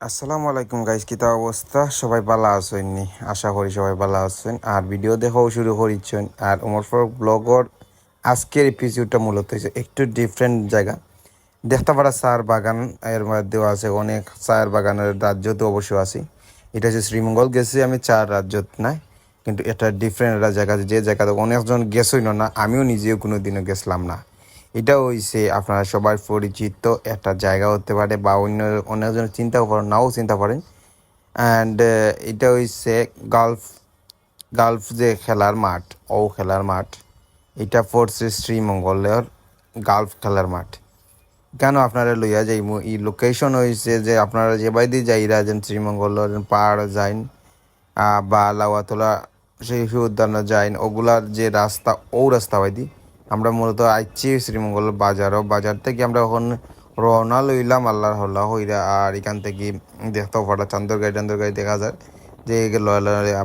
আসসালামু আলাইকুম গাইস কিতা অবস্থা? সবাই ভালো আছেন নি? আশা করি সবাই ভালো আছেন। আর ভিডিও দেখাও শুরু করেছেন আর উমর ফারুক ব্লগর আজকের এপিসোডটা মূলত হয়েছে একটু ডিফারেন্ট জায়গা। দেখতে পারা চার বাগান, এর মধ্যেও আছে অনেক চায়ের বাগানের রাজ্য তো অবশ্যই আছে। এটা হচ্ছে শ্রীমঙ্গল, গেছি আমি চার রাজ্যত নাই। কিন্তু এটা ডিফারেন্ট একটা জায়গা, যে জায়গাতে অনেকজন গেছই না, আমিও নিজেও কোনো দিনও গেছিলাম না। এটা হইছে আপনারা সবার পরিচিত একটা জায়গা হতে পারে বা অন্য অনেকজন চিন্তা করেন, নাও চিন্তা করেন। অ্যান্ড এটা হইছে গালফ গালফ যে খেলার মাঠ, ও খেলার মাঠ। এটা পড়ছে শ্রীমঙ্গলের গালফ খেলার মাঠ। কেন আপনারা লইয়া যাইমু? এই লোকেশন হয়েছে যে আপনারা যে বাইদি যাইরা যেন শ্রীমঙ্গলের পাহাড় যাইন বা লাওয়াতলা সেই উদ্যানে যাইন, ওগুলার যে রাস্তা, ও রাস্তা বাইদি আমরা মূলত আইছি শ্রীমঙ্গল বাজারও। বাজার থেকে আমরা এখন রওনা লইলাম আল্লাহর হল্লা হইরা, আর এখান থেকে দেখতেও পারা চান্দর গাড়ি গাড়ি দেখা যায় যে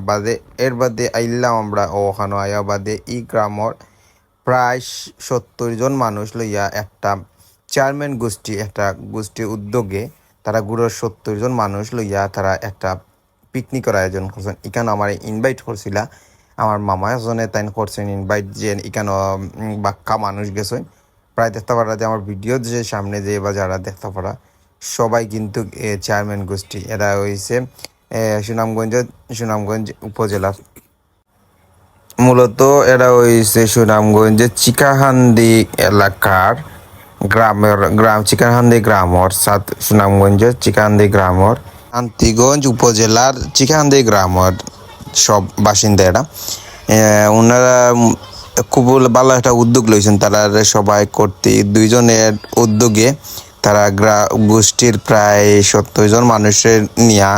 বাদে, এর বাদে আইলাম আমরা ওখানে। আয়া বাদে ই গ্রামর প্রায় সত্তর জন মানুষ লইয়া একটা চেয়ারম্যান গোষ্ঠী, একটা গোষ্ঠীর উদ্যোগে তারা গুড়োর সত্তর জন মানুষ লইয়া তারা একটা পিকনিকের আয়োজন করছেন। এখানে আমার ইনভাইট করছিল আমার মামা এজনে তাই করছেন ইনভাইট যে এখানে বাক্কা মানুষ গেছেন প্রায় দেখতে পারা যে আমার ভিডিও যে সামনে যে বা যারা দেখতে পারা সবাই কিন্তু চেয়ারম্যান গোষ্ঠী। এরা হয়েছে সুনামগঞ্জ সুনামগঞ্জ উপজেলার মূলত এরা হয়েছে সুনামগঞ্জের চিকাহান্দি এলাকার গ্রামের, গ্রাম, চিকাহান্দি গ্রামর সাত, সুনামগঞ্জের চিকাহান্দি গ্রামর। শান্তিগঞ্জ উপজেলার চিকাহান্দি গ্রামের। সব বাসিন্দা এরা। ওনারা খুব ভালো একটা উদ্যোগ লইছেন তারা সবাই করতে দুইজনের উদ্যোগে তারা গ্রা, গোষ্ঠীর প্রায় সত্তর জন মানুষের নিয়ে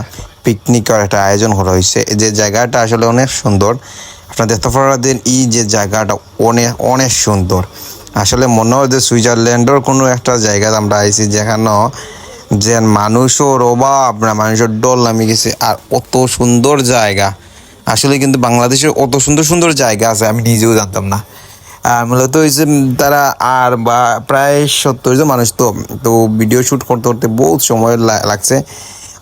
পিকনিকের একটা আয়োজন করা হয়েছে যে জায়গাটা আসলে অনেক সুন্দর। আপনার দেখতে পারেন এই যে জায়গাটা অনেক অনেক সুন্দর। আসলে মনে হয় যে সুইজারল্যান্ডের কোনো একটা জায়গা আমরা আইছি যেখানে যে মানুষের অভাব না, মানুষের ডল নামে গেছে। আর অত সুন্দর জায়গা। আসলে কিন্তু বাংলাদেশের অত সুন্দর সুন্দর জায়গা আছে, আমি নিজেও জানতাম না। মূলত হয়েছে তারা আর বা প্রায় সত্তর জন মানুষ তো তো ভিডিও শ্যুট করতে করতে বহুত সময় লাগছে।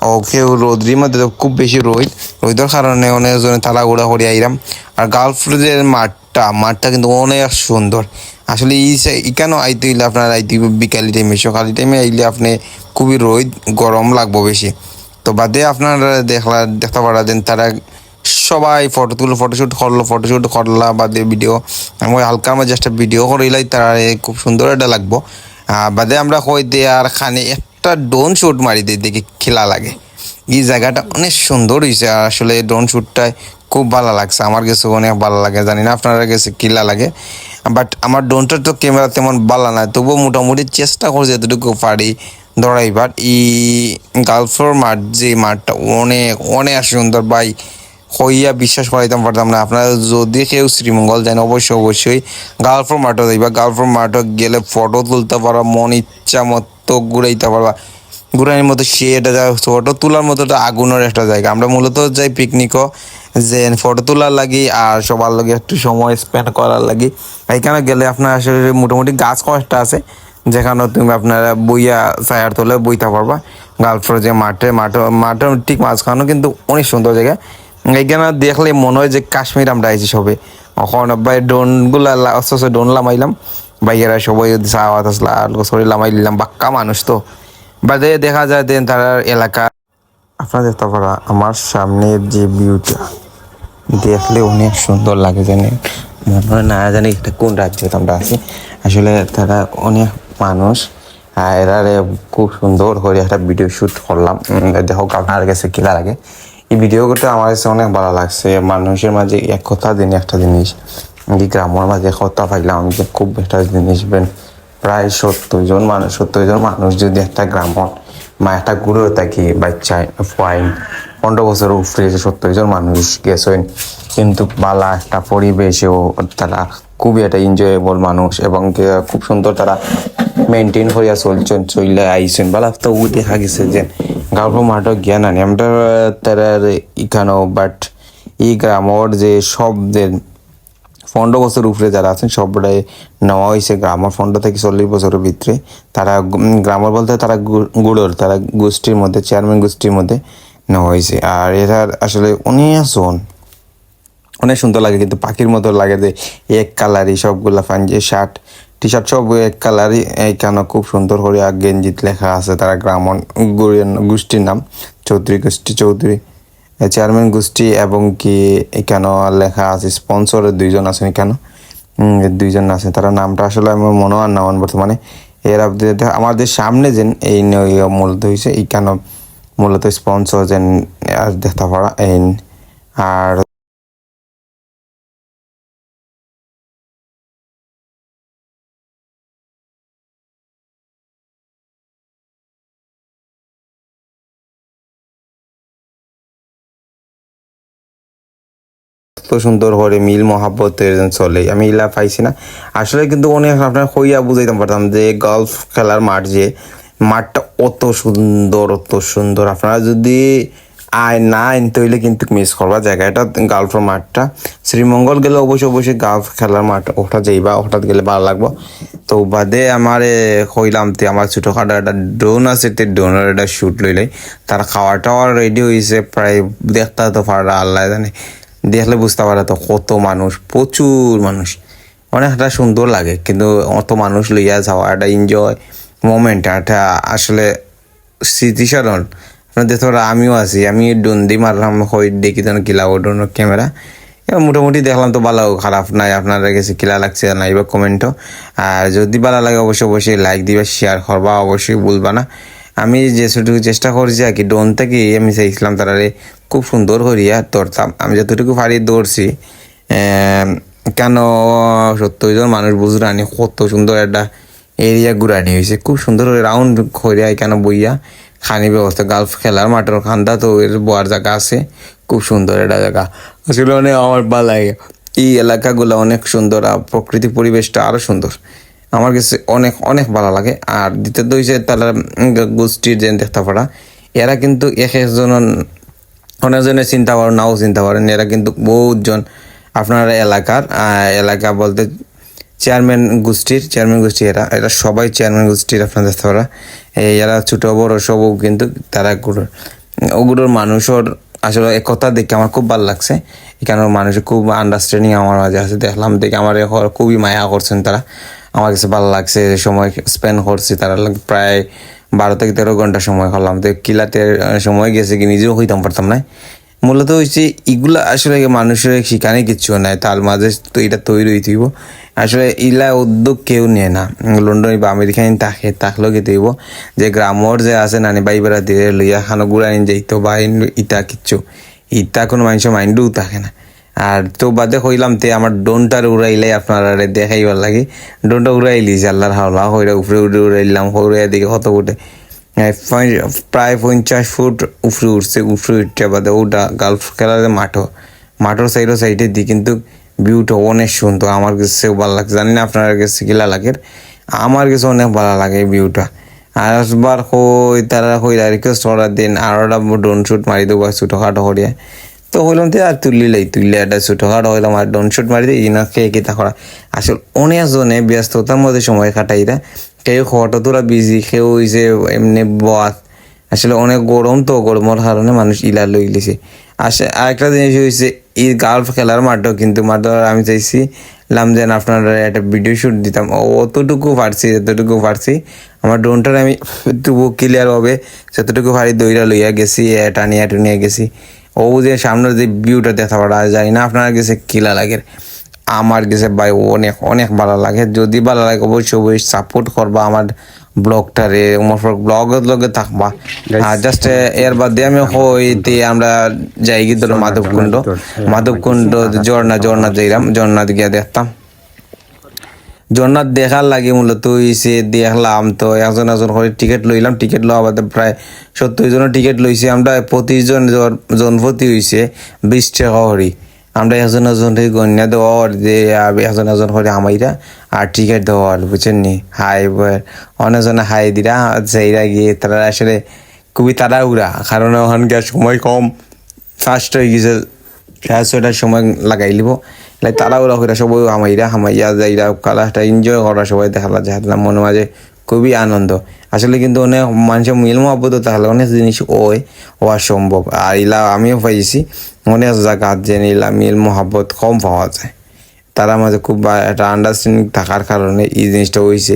ও কেউ রোদ্রির মধ্যে তো খুব বেশি রোদ, রোদের কারণে অনেকজনে তালা ঘোরা করে আইরাম। আর গার্লফ্রেন্ডের মাঠটা মাঠটা কিন্তু অনেক সুন্দর। আসলে এখানেও আইতে হইলে আপনার আইতে বিকালি টাইমে সকালি টাইমে আইলে আপনি খুবই রোদ, গরম লাগবো বেশি। তো বাদে আপনারা দেখলা দেখতে পারা দেন তারা সবাই ফটো তুলো ফটোশুট করল ফটোশুট করলা, বাদে ভিডিও আমি হালকার মাঝে একটা ভিডিও করিলাই তারা খুব সুন্দর একটা লাগবো। বাদে আমরা কইতে আর খানে একটা ড্রোন শুট মারি দিই, দেখি খেলা লাগে। এই জায়গাটা অনেক সুন্দর হয়েছে আর আসলে ড্রোন শ্যুটটাই খুব ভালো লাগছে, আমার কাছে অনেক ভালো লাগে। জানি না আপনারা কাছে কিলা লাগে বাট আমার ড্রোনটা তো ক্যামেরা তেমন ভালো না তবুও মোটামুটি চেষ্টা করছি এতটুকু পারি দৌড়াইবার এই গালফ্লোর মাঠ, যে মাঠটা অনেক অনেক সুন্দর, ভাই। হইয়া বিশ্বাস করাইতাম পারতাম না। আপনারা যদি কেউ শ্রীমঙ্গল যান, অবশ্যই অবশ্যই গালফ্লোর মাঠও যাইবা। গালফ্লোর মাঠে গেলে ফটো তুলতে পারবা, মন ইচ্ছা মতো ঘুরাইতে পারবা। ঘুরানির মতো সে এটা ফটো তোলার মতো একটা আগুনের একটা জায়গা। আমরা মূলত যাই পিকনিকও যে ফটো তোলার লাগি আর সবার লগে একটু সময় স্পেন্ড করার লাগি। এখানে গেলে আপনার আসলে মোটামুটি গাছ কয়েকটা আছে, যেখানে তুমি আপনারা বইয়া সায়ার তোলে বইতে পারবা। গার্লফ্রেন্ড যে মাঠে মাঠে, মাঠের ঠিক মাঝখানেও কিন্তু অনেক সুন্দর জায়গা। এখানে দেখলে মনে হয় যে কাশ্মীর আমরা আইছি সবে। এখন ভাই ড্রোনগুলা আস্তে আস্তে ড্রোন লামাইলাম। বাইয়েরা সবাই সাহাওয়াত আসলা শরীর লামাই দিলাম, বাক্কা মানুষ তো। বাদে দেখা যায় দেন তার এলাকা আপনারা দেখতে পারা আমার সামনের যে ভিউটা দেখলে অনেক সুন্দর লাগে জানি মনে হয় না জানি এটা কোন রাজ্যে আমরা আছি। আসলে তারা অনেক মানুষ, আর এরা খুব সুন্দর করে একটা ভিডিও শ্যুট করলাম। দেখো, আপনার কাছে কিলা লাগে? এই ভিডিও করতে আমার কাছে অনেক ভালো লাগছে। মানুষের মাঝে এক কথা দিন একটা জিনিস। যে গ্রামের মাঝে কথা পাইলাম যে, খুব একটা জিনিস প্রায় সত্তর জন মানুষ, সত্তর জন মানুষ যদি একটা গ্রামত মা একটা গুরু থাকি বাচ্চায় ফাইন পনেরো বছর উপরে যে সত্তর জন মানুষ গেছেন, কিন্তু বালা একটা পরিবেশেও তারা খুবই একটা এনজয়েবল মানুষ এবং খুব সুন্দর তারা মেনটেন করিয়া চলছেন চলে আইছেন। বালা তো ও দেখা গেছে যে গাঁও মাঠও জ্ঞান আনি। আমরা তারা ইখানো বাট এই গ্রামর যে যে পনেরো বছর উপরে যারা আছেন, সবটাই নেওয়া হয়েছে গ্রামার ফন্ড থেকে চল্লিশ বছরের ভিতরে তারা গ্রামার বলতে তারা গুড়োর, তারা গোষ্ঠীর মধ্যে চেয়ারম্যান গোষ্ঠীর মধ্যে নেওয়া হয়েছে আর এরা আসলে অনেক জন অনেক সুন্দর লাগে, কিন্তু পাখির মতো লাগে যে এক কালারই সবগুলা পাঞ্জি শার্ট। টি শার্ট সব এক কালারই এইখানে খুব সুন্দর করে আর গেঞ্জিত লেখা আছে, তারা গরিয়ান গোষ্ঠীর নাম, চৌধুরী গোষ্ঠী, চৌধুরী। চেয়ারম্যান গোষ্ঠী এবং কি এখানে লেখা আছে স্পন্সরের দুইজন আছেন এখানে। দুইজন আছে তারা নামটা আসলে আমার মনে হয় না বর্তমানে। এর আমাদের সামনে যেন এই মূলত হয়েছে এইখানে মূলত স্পন্সর যেন আর দেখতে পারা, এই আর এত সুন্দর করে মিল মহাব্বতের চলে, আমি ইলা পাইছি না। আসলে কিন্তু অনেক আপনার হইয়া বুঝাইতাম, পারতাম যে গলফ খেলার মাঠ যে, মাঠটা অত সুন্দর অত সুন্দর। আপনারা যদি আয় না আইন তৈলে কিন্তু মিস করবা জায়গাটা গল্ফের মাঠটা। শ্রীমঙ্গল গেলে অবশ্যই অবশ্যই গল্ফ খেলার মাঠ, ওটা যাইবা, হঠাৎ গেলে ভালো লাগবো। তো বাদে আমার কইলাম তে আমার ছোটখাটো একটা ড্রোন আছে, তে ড্রোনের একটা শুট লইলে তার খাওয়া টাওয়ার রেডি হয়েছে প্রায় দেখতে তো পারা আল্লাহ জানে। দেখলে বুঝতে পারে তো কত মানুষ, প্রচুর মানুষ। অনেকটা সুন্দর লাগে, কিন্তু অত মানুষ লইয়া যাওয়া একটা এনজয় মোমেন্ট একটা আসলে স্মৃতিস্মরণ আপনার দেখতে পারা আমিও আছি, আমি ডন্দি মারলাম হই দেখি তখন কিলা ওডোনোর ক্যামেরা এবার মোটামুটি দেখলাম তো ভালো, খারাপ নাই, আপনারা কাছে কিলা লাগছে না এবার কমেন্টও আর যদি ভালো লাগে অবশ্যই অবশ্যই লাইক দিবা শেয়ার করবা, অবশ্যই বলবা না। আমি যেটুকু চেষ্টা করছি আর কি, ডোন থেকে আমি চাইছিলাম তারারে খুব সুন্দর করিয়া ধরতাম। আমি যতটুকু পারি দৌড়ছি কেন সত্তর জন মানুষ বুঝরানি কত সুন্দর একটা এরিয়া ঘুরানি হয়েছে খুব সুন্দর রাউন্ড করিয়া এখানে বইয়া খানি ব্যবস্থা, গালফ খেলার মাঠের খান্দা তো এর বোয়ার জায়গা আছে। খুব সুন্দর একটা জায়গা। আসলে অনেক আমার ভালো লাগে। এই এলাকাগুলো অনেক সুন্দর আর প্রকৃতি পরিবেশটা আরও সুন্দর। আমার কাছে অনেক অনেক ভালো লাগে। আর দ্বিতীয়ত হয়েছে তারা গোষ্ঠীর যে দেখতে পারা এরা কিন্তু এক একজন অনেকজনে চিন্তা করেন নাও চিন্তা করেন এরা কিন্তু বহুতজন আপনার এলাকার এলাকা বলতে চেয়ারম্যান গোষ্ঠীর চেয়ারম্যান গোষ্ঠী এরা এরা সবাই চেয়ারম্যান গোষ্ঠীর পারা এই এরা ছোট, বড় সবও কিন্তু তারা গুরুর ওগুলোর মানুষের আসলে একতা দেখে আমার খুব ভালো লাগছে। এখানে মানুষের খুব আন্ডারস্ট্যান্ডিং আমার মাঝে আছে। দেখলাম দেখে আমার খুবই মায়া করছেন তারা। আমার কাছে ভালো লাগছে সময় স্পেন্ড করছি তারা। প্রায় বারো থেকে তেরো ঘণ্টা সময় করলাম। তো কিলাতে সময় গেছে কি নিজেও হইতাম পারতাম না। মূলত হচ্ছে এগুলা আসলে মানুষের শিখানে কিচ্ছু নাই। তার মাঝে তো এটা তৈরি হইতেইব আসলে ইলা উদ্যোগ কেউ নেয় না। লন্ডন বা আমেরিকান তাকে তাকলেও গেতে হইব? যে গ্রামর যে আছে নানি বাই বেড়া দিয়ে লইয়া খানো গুড়াই যাইতো বা ইটা কিচ্ছু। ইটা কোনো মানুষের মাইন্ডও থাকে না। আর তো বাদে কইলাম তে, আমার ডোনটার আপনারা দেখাইবার লাগে। ডোনটা উড়াইলি যে আল্লাহর হাওলা হইরা উপরে উড়ে উড়াইলাম হইরা দিকে কত উঠে প্রায় পঞ্চাশ ফুট উপরে উঠছে উপরে উঠতে বাদে ওটা গালফ খেলার মাঠও মাঠের সাইডও সাইডে দিই কিন্তু ভিউটা অনেক সুন্দর। আমার কাছে ভালো লাগছে। জানি না আপনার কাছে কিলা লাগে। আমার কাছে অনেক ভালো লাগে ভিউটা আর আসবার কই, তারা কইরা রিকোয়েস্ট করার দিন আর ওটা ড্রোন শুট মারি দেবো, ছোটোখাটো করিয়া। তো হইলাম তো আর তুললিলাই তুললে একটা ছোটোখাটো হইলাম, আর ড্রোন শুট মারি দিই ইনা কে কিতা করা। আসলে অনেক জনে ব্যস্ততার মধ্যে সময় কাটাইরা কেউ খোয়াটা তোরা বিজি কেউ হইছে এমনি বাত আসলে অনেক গরম তো, গরমের কারণে মানুষ ইলা লই লিছে। আসে আরেকটা জিনিস হয়েছে এই গাল্ফ খেলার মাঠও কিন্তু মাঠটা আমি চাইছি, লাম যেন আপনার একটা ভিডিও শুট দিতাম। অতটুকু পারছি, যতটুকু পারছি, আমার ড্রোনটার আমি তবু ক্লিয়ার হবে, যতটুকু পারি দইরা লইয়া গেছি টানিয়া টুনিয়া গেছি। ও যে সামনের যে ভিউটা দেখা পারা যায় না আপনার কাছে কিলা লাগে। আমার কাছে ভাই অনেক অনেক ভালো লাগে। যদি ভালো লাগে অবশ্যই অবশ্যই সাপোর্ট করবা আমার ব্লগটারে ওমর ব্লগের লগে থাকবা। আর জাস্ট এর বাদে আমি হই হইতে আমরা যাই গিয়ে ধরো মাধবকুণ্ড। মাধবকুণ্ড ঝর্ণা ঝর্ণা যাইলাম ঝর্ণা গিয়ে দেখতাম। জন্নাথ দেখার লাগে মূলত হইছে দেখলাম তো একজন একজন করে টিকিট লইলাম। টিকিট লওয়া বাদে প্রায় সত্তর জনের টিকিট লইছি। আমরা প্রতিজন জন- জনপ্রতি হইছে বিশ টাকা হরি আমরা একজন একজন গণ্যা দেওয়ার যে একজন একজন করে আমাইরা আর টিকিট দেওয়ার বুঝছেন নি? হাই অনেকজনে হাই দিরা সেইরা গিয়ে তারা আসলে খুবই তারা উড়া কারণ ওখানকার সময় কম। ফার্স্ট হয়ে গেছে, সাড়ে ছয়টার সময় লাগাই লিব। লাই তাড়াহুড়া করে সবাই হামাইরা, হামাইয়া যাইরা কালাটা এনজয় করা সবাই দেখালা যাহাতলাম মনে মাঝে খুবই আনন্দ। আসলে কিন্তু অনেক মানুষের মিল মহব্বত তাহলে অনেক জিনিস ওই হওয়া সম্ভব। আর ইলা আমিও পাইছি, অনেক জায়গা যে ইলা মিল মহব্বত কম পাওয়া যায়। তারা মাঝে খুব একটা আন্ডারস্ট্যান্ডিং থাকার কারণে এই জিনিসটা হয়েছে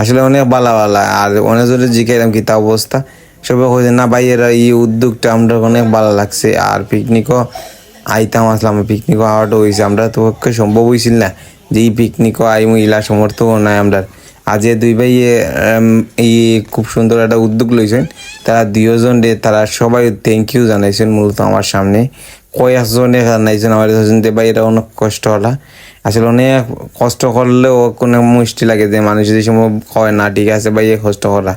আসলে অনেক বালা বালা, আর অনেক জনে জিজ্ঞাসলাম কি তা অবস্থা। সবাই কইছে, না ভাই, এরা এই উদ্যোগটা আমরা অনেক ভালো লাগছে, আর পিকনিকও আইতাম, আসলাম পিকনিকও আওয়াটা হয়েছে আমরা তো পক্ষে সম্ভব হয়েছিল না যে এই পিকনিকও আইমু ইলা সমর্থও নাই আমরা আজ দুই ভাই এই খুব সুন্দর একটা উদ্যোগ লইছেন। তারা দুইজন রে, তারা সবাই থ্যাংক ইউ জানাইছেন মূলত আমার সামনে। কয়েকজনে জানাইছেন আমার যে ভাই এটা অনেক কষ্ট হলা আসলে অনেক কষ্ট করলেও কোনো মুষ্টি লাগে যে মানুষ যদি সময় কয়, না, ঠিক আছে ভাই কষ্ট করা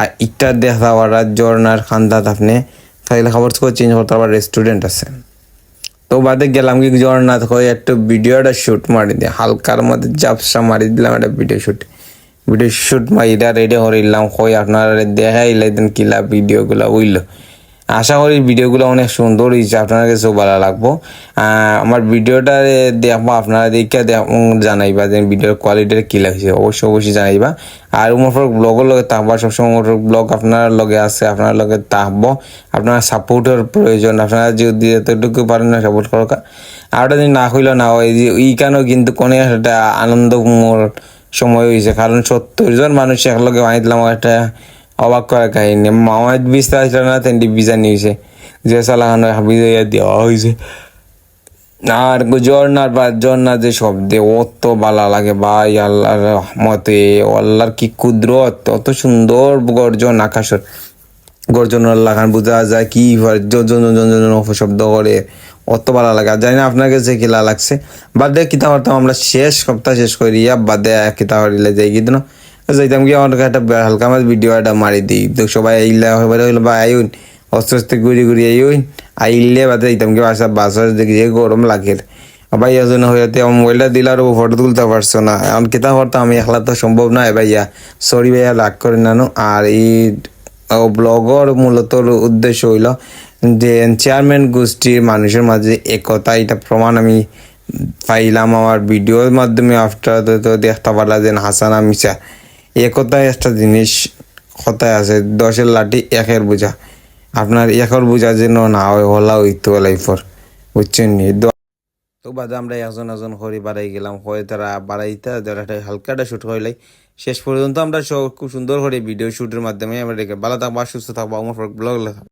আর ইটার দেখা ওরা জর্নার খান্দাত আপনি তাহলে খবর চেঞ্জ করতে আবার রেস্টুরেন্ট আছে। তো বাদে গেলাম কি জগন্নাথ হয়ে একটু ভিডিওটা শ্যুট মারি দিয়ে হালকার মধ্যে জাপসা মারি দিলাম একটা ভিডিও শুট ভিডিও শ্যুট মারিটা রেডি করিলাম কই আপনারা দেখাইলে দেন কিলা ভিডিওগুলো উইল আশা করি ভিডিওগুলো অনেক সুন্দর হয়েছে আপনার কাছে ভালো লাগবো। আমার ভিডিওটা দেখব, আপনারা দেখে জানাইবা যে ভিডিওর কোয়ালিটিটা কি লাগছে, অবশ্যই অবশ্যই জানাইবা। আর উমর ব্লগের লগে থাকবা, সবসময় উমর ব্লগ আপনার লগে আছে, আপনার লগে থাকব। আপনার সাপোর্টের প্রয়োজন, আপনারা যদি এতটুকু পারেন না সাপোর্ট করো আর ওটা যদি না হইল না হয় যে কেন কিন্তু কোনো একটা আনন্দ সময় হয়েছে, কারণ সত্তর জন মানুষ একলগে বানিয়ে দিলাম একটা অবাক করার কাহিনী। মামাদ বিস্তার আসলে না তেনটি বিজা নিয়েছে যে সালাহানো হাবিজা দেওয়া হয়েছে আর ঝর্নার বা ঝর্নার যে শব্দে, অত ভালো লাগে, ভাই আল্লাহর রহমতে আল্লাহর কি কুদরত অত সুন্দর গর্জন আকাশের গর্জনের খান বোঝা যায় কি শব্দ করে অত ভালো লাগে জানি না আপনার কাছে কিলা লাগছে। বাদে কিতা করতাম আমরা শেষ, সপ্তাহ শেষ করি ইয়া বাদে কিতা করিলে যাই কিন্তু যাইতাম কি আমার একটা হালকা মাছ ভিডিও একটা মারি দিই। তো সবাই আইলা হইবারে হইল বা আইন অস্তে আস্তে ঘুরি ঘুরি আইন আইলে বাদে যাইতাম কি বাসা, বাসার দেখি যে গরম লাগে ভাইয়া জন্য হইতে মোবাইলটা দিলে আর ফটো তুলতে পারছ না। এখন কিতা করতাম আমি, একলা তো সম্ভব নয় ভাইয়া। সরি ভাইয়া, রাগ করে নানো আর এই ব্লগর মূলত উদ্দেশ্য হইল যে চেয়ারম্যান গোষ্ঠীর মানুষের মাঝে একতা এটা প্রমাণ আমি পাইলাম আমার ভিডিওর মাধ্যমে। আফটার তো দেখতে পারলাম যে হাসানা মিশা একতা একটা জিনিস কথায় আছে, দশের লাঠি একের বোঝা। আপনার একের বোঝা যেন না হয়, হলা হইতো লাইফর বুঝছেন নি? তো বাদে আমরা একজন একজন করে বাড়াই গেলাম, হয়ে তারা বাড়াইতে একটা হালকাটা শুট হইলাই শেষ পর্যন্ত আমরা খুব সুন্দর করে ভিডিও শুটের মাধ্যমে আমরা ভালো থাকবা, সুস্থ থাকব আমার ব্লগ লেখা।